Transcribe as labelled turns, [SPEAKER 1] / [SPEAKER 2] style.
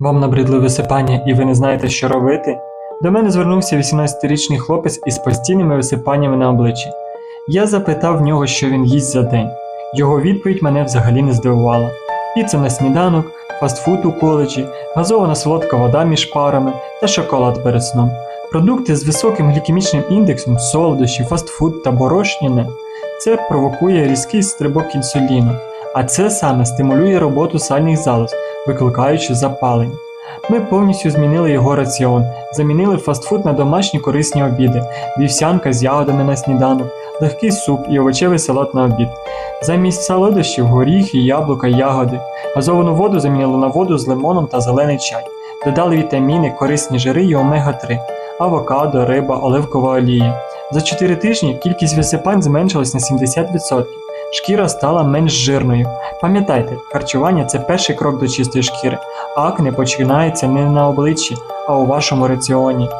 [SPEAKER 1] Вам набридли висипання і ви не знаєте, що робити? До мене звернувся 18-річний хлопець із постійними висипаннями на обличчі. Я запитав в нього, що він їсть за день. Його відповідь мене взагалі не здивувала. Піца на сніданок, фастфуд у коледжі, газована солодка вода між парами та шоколад перед сном. Продукти з високим глікемічним індексом, солодощі, фастфуд та борошніне це провокує різкий стрибок інсуліну, а це саме стимулює роботу сальних залоз, викликаючи запалення. Ми повністю змінили його раціон, замінили фастфуд на домашні корисні обіди, вівсянка з ягодами на сніданок, легкий суп і овочевий салат на обід. Замість солодощів горіхи, яблука, ягоди. Газовану воду замінили на воду з лимоном та зелений чай. Додали вітаміни, корисні жири і омега-3, авокадо, риба, оливкова олія. За 4 тижні кількість висипань зменшилась на 70%. Шкіра стала менш жирною. Пам'ятайте, харчування це перший крок до чистої шкіри. Акне починається не на обличчі, а у вашому раціоні.